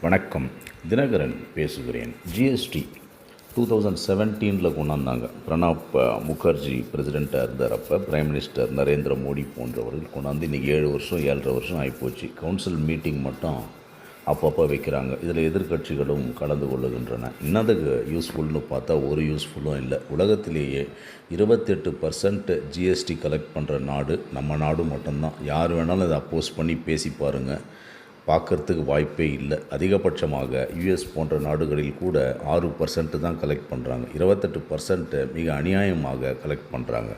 வணக்கம். தினகரன் பேசுகிறேன். GST two thousand செவன்டீனில் கொண்டாந்தாங்க. பிரணாப் முகர்ஜி பிரசிடெண்ட்டாக இருந்தார் அப்போ பிரைம் மினிஸ்டர் நரேந்திர மோடி போன்றவர்கள் கொண்டாந்து இன்றைக்கி ஏழு வருஷம் ஏழரை வருஷம் ஆகிப்போச்சு கவுன்சில் மீட்டிங் மட்டும் அப்பப்போ வைக்கிறாங்க. இதில் எதிர்க்கட்சிகளும் கலந்து கொள்ளுகின்றன. என்னதுக்கு யூஸ்ஃபுல்னு பார்த்தா ஒரு யூஸ்ஃபுல்லும் இல்லை. உலகத்திலேயே இருபத்தெட்டு பர்சன்ட் ஜிஎஸ்டி கலெக்ட் பண்ணுற நாடு நம்ம நாடு மட்டும்தான். யார் வேணாலும் இதை அப்போஸ் பண்ணி பேசி பாருங்கள் பார்க்கறதுக்கு வாய்ப்பே இல்லை. அதிகபட்சமாக யுஎஸ் போன்ற நாடுகளில் கூட ஆறு பர்சன்ட்டு தான் கலெக்ட் பண்ணுறாங்க இருபத்தெட்டு பர்சன்ட்டு மிக அநியாயமாக கலெக்ட் பண்ணுறாங்க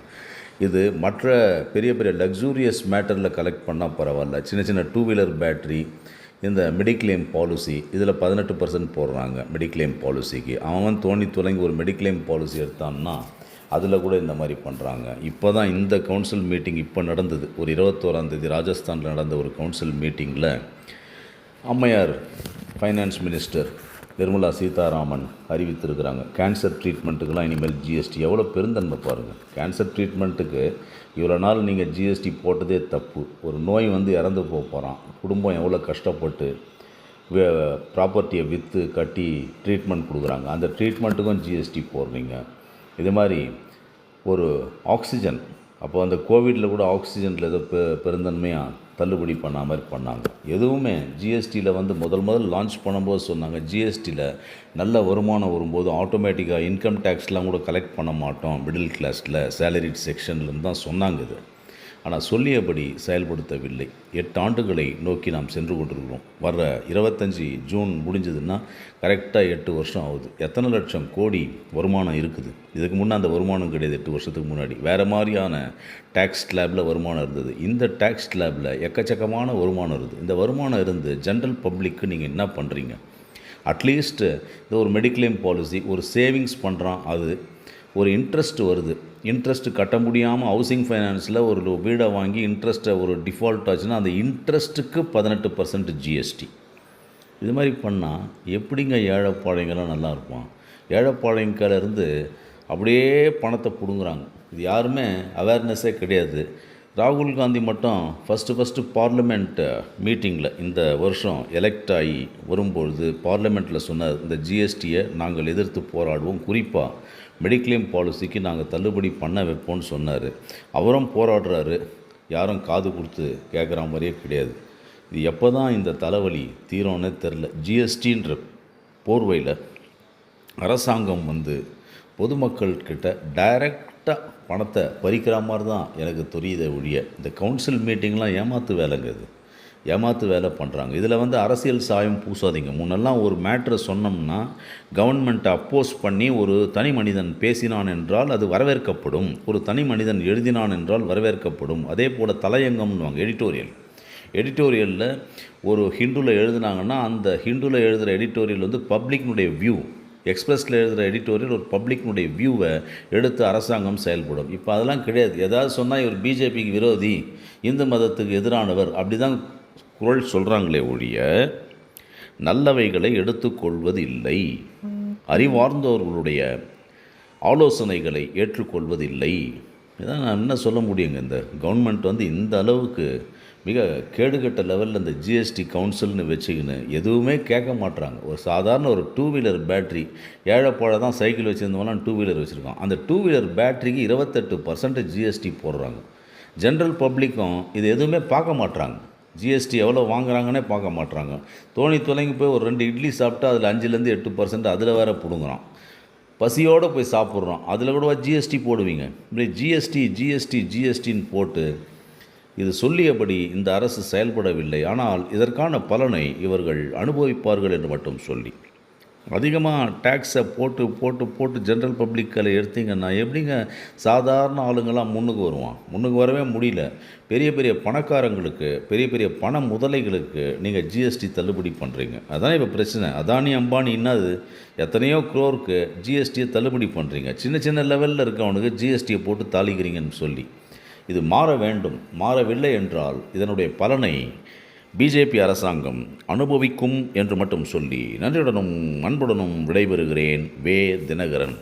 இது மற்ற பெரிய பெரிய லக்ஸூரியஸ் மேட்டரில் கலெக்ட் பண்ணால் பரவாயில்ல. சின்ன சின்ன டூ வீலர் பேட்ரி இந்த மெடிக்ளைம் பாலிசி இதில் பதினெட்டு பர்சன்ட் போடுறாங்க மெடிக்ளைம் பாலிசிக்கு அவன் தோணி துலங்கி ஒரு மெடிக்ளைம் பாலிசி எடுத்தான்னா அதில் கூட இந்த மாதிரி பண்ணுறாங்க இப்போ தான் இந்த கவுன்சில் மீட்டிங் இப்போ நடந்தது. ஒரு இருபத்தோராந்தேதி ராஜஸ்தானில் நடந்த ஒரு கவுன்சில் மீட்டிங்கில் அம்மையார் ஃபைனான்ஸ் மினிஸ்டர் நிர்மலா சீதாராமன் அறிவித்திருக்கிறாங்க. கேன்சர் ட்ரீட்மெண்ட்டுக்கெலாம் இனிமேல் ஜிஎஸ்டி எவ்வளோ பெருந்தன்மை பாருங்கள் கேன்சர் ட்ரீட்மெண்ட்டுக்கு இவ்வளோ நாள் நீங்கள் ஜிஎஸ்டி போட்டதே தப்பு. ஒரு நோய் வந்து இறந்து போக போகிறான் குடும்பம் எவ்வளோ கஷ்டப்பட்டு ப்ராப்பர்ட்டியை விற்று கட்டி ட்ரீட்மெண்ட் கொடுக்குறாங்க. அந்த ட்ரீட்மெண்ட்டுக்கும் ஜிஎஸ்டி போடுறீங்க. இது மாதிரி ஒரு ஆக்சிஜன் அப்போ அந்த கோவிடில் கூட ஆக்சிஜனில் ஏதோ பெ பெருந்தன்மையாக தள்ளுபடி பண்ண மாதிரி பண்ணாங்க. எதுவுமே ஜிஎஸ்டியில் வந்து முதல் முதல் லான்ச் பண்ணும்போது சொன்னாங்க ஜிஎஸ்டியில் நல்ல வருமானம் வரும்போது ஆட்டோமேட்டிக்காக இன்கம் டேக்ஸ்லாம் கூட கலெக்ட் பண்ண மாட்டோம் மிடில் கிளாஸில் சேலரிட் செக்ஷன்லேருந்து தான் சொன்னாங்க இது. ஆனால் சொல்லியபடி செயல்படுத்தவில்லை. எட்டு ஆண்டுகளை நோக்கி நாம் சென்று கொண்டிருக்கிறோம். வர்ற இருபத்தஞ்சி ஜூன் முடிஞ்சதுன்னா கரெக்டாக எட்டு வருஷம் ஆகுது. எத்தனை லட்சம் கோடி வருமானம் இருக்குது? இதுக்கு முன்னே அந்த வருமானம் கிடையாது எட்டு வருஷத்துக்கு முன்னாடி. வேறு மாதிரியான டேக்ஸ் ஸ்லாபில் வருமானம் இருந்தது. இந்த டேக்ஸ் ஸ்லாபில் எக்கச்சக்கமான வருமானம் இருக்குது இந்த வருமானம் இருந்து ஜென்ரல் பப்ளிக்கு நீங்கள் என்ன பண்ணுறீங்க அட்லீஸ்ட்டு இது ஒரு மெடிக்ளைம் பாலிசி ஒரு சேவிங்ஸ் பண்ணுறான் அது. ஒரு இன்ட்ரெஸ்ட் வருது. இன்ட்ரெஸ்ட்டு கட்ட முடியாமல் ஹவுசிங் ஃபைனான்ஸில் ஒரு வீடை வாங்கி இன்ட்ரெஸ்ட்டை ஒரு டிஃபால்ட் ஆச்சுன்னா அந்த இன்ட்ரெஸ்ட்டுக்கு பதினெட்டு பர்சன்ட் ஜிஎஸ்டி இது மாதிரி பண்ணால் எப்படிங்க ஏழைப்பாளையங்கள்லாம் நல்லா இருப்பான்? ஏழைப்பாளையங்கிலேருந்து அப்படியே பணத்தை பிடுங்குறாங்க. இது யாருமே அவேர்னஸே கிடையாது. ராகுல் காந்தி மட்டும் ஃபஸ்ட்டு ஃபஸ்ட்டு பார்லிமெண்ட் மீட்டிங்கில் இந்த வருஷம் எலெக்ட் ஆகி வரும்பொழுது பார்லிமெண்ட்டில் சொன்னார் இந்த ஜிஎஸ்டியை நாங்கள் எதிர்த்து போராடுவோம். குறிப்பாக மெடிக்ளைம் பாலிசிக்கு நாங்கள் தள்ளுபடி பண்ண வைப்போம்னு சொன்னார். அவரும் போராடுறாரு. யாரும் காது கொடுத்து கேட்குற மாதிரியே கிடையாது. இது எப்போ தான் இந்த தலைவலி தீரும்னே தெரில ஜிஎஸ்டின்ற போர்வையில் அரசாங்கம் வந்து பொதுமக்கள்கிட்ட கரெக்டாக பணத்தை பறிக்கிற மாதிரி தான் எனக்கு தெரியுதே ஒழிய இந்த கவுன்சில் மீட்டிங்லாம் ஏமாத்து வேலைங்க இது. ஏமாத்து வேலை பண்ணுறாங்க இதில் வந்து அரசியல் சாயம் பூசாதீங்க. முன்னெல்லாம் ஒரு மேட்ரை சொன்னோம்னா கவர்மெண்ட்டை அப்போஸ் பண்ணி ஒரு தனி மனிதன் பேசினான் என்றால் அது வரவேற்கப்படும். ஒரு தனி மனிதன் எழுதினான் என்றால் வரவேற்கப்படும். அதே போல் தலையங்கம்னுவாங்க எடிட்டோரியல் எடிட்டோரியலில் ஒரு ஹிந்துவில் எழுதுனாங்கன்னா அந்த ஹிந்துவில் எழுதுகிற எடிட்டோரியல் வந்து பப்ளிக்னுடைய வியூ எக்ஸ்பிரஸில் எழுதுகிற எடிட்டோரியல் ஒரு பப்ளிக்னுடைய வியூவை எடுத்து அரசாங்கம் செயல்படும். இப்போ அதெல்லாம் கிடையாது. ஏதாவது சொன்னால் இவர் பிஜேபிக்கு விரோதி இந்து மதத்துக்கு எதிரானவர் அப்படி தான் குரல் சொல்கிறாங்களே ஒழிய நல்லவைகளை எடுத்துக்கொள்வது இல்லை அறிவார்ந்தவர்களுடைய ஆலோசனைகளை ஏற்றுக்கொள்வதில்லை. இதான் நான் என்ன சொல்ல முடியுங்க? இந்த கவர்மெண்ட் வந்து இந்த அளவுக்கு மிக கேடுகட்ட லெவலில் இந்த ஜிஎஸ்டி கவுன்சில்னு வச்சுக்கின்னு எதுவுமே கேட்க மாட்றாங்க. ஒரு சாதாரண ஒரு டூ வீலர் பேட்ரி ஏழைப்பாழ தான் சைக்கிள் வச்சுருந்தவங்களாம் டூ வீலர் வச்சுருக்கோம் அந்த டூ வீலர் பேட்ரிக்கு இருபத்தெட்டு பர்சன்டேஜ் ஜிஎஸ்டி போடுறாங்க. ஜென்ரல் பப்ளிக்கும் இது எதுவுமே பார்க்க மாட்றாங்க. ஜிஎஸ்டி எவ்வளோ வாங்குறாங்கன்னே பார்க்க மாட்டுறாங்க தோணி தொலைங்கி போய் ஒரு ரெண்டு இட்லி சாப்பிட்டா அதில் அஞ்சுலேருந்து எட்டு பர்சன்ட் அதில் வேற பிடுங்குறான். பசியோடு போய் சாப்பிட்றோம் அதில் கூட ஜிஎஸ்டி போடுவீங்க? இப்படி ஜிஎஸ்டி ஜிஎஸ்டி ஜிஎஸ்டின்னு போட்டு இது சொல்லியபடி இந்த அரசு செயல்படவில்லை. ஆனால் இதற்கான பலனை இவர்கள் அனுபவிப்பார்கள் என்று மட்டும் சொல்லி. அதிகமாக டேக்ஸை போட்டு போட்டு போட்டு ஜென்ரல் பப்ளிக்கில் எடுத்தீங்கன்னா எப்படிங்க சாதாரண ஆளுங்கள்லாம் முன்னுக்கு வருவான்? முன்னுக்கு வரவே முடியல. பெரிய பெரிய பணக்காரங்களுக்கு பெரிய பெரிய பண முதலைகளுக்கு நீங்கள் ஜிஎஸ்டி தள்ளுபடி பண்ணுறீங்க அதான் இப்போ பிரச்சனை. அதானி அம்பானி என்னது? எத்தனையோ க்ரோருக்கு ஜிஎஸ்டியை தள்ளுபடி பண்ணுறீங்க சின்ன சின்ன லெவலில் இருக்கவனுக்கு ஜிஎஸ்டியை போட்டு தாளிக்கிறீங்கன்னு சொல்லி. இது மாற வேண்டும் மாறவில்லை என்றால் இதனுடைய பலனை பிஜேபி அரசாங்கம் அனுபவிக்கும் என்று மட்டும் சொல்லி நன்றியுடனும் அன்புடனும் விடைபெறுகிறேன் வே தினகரன்.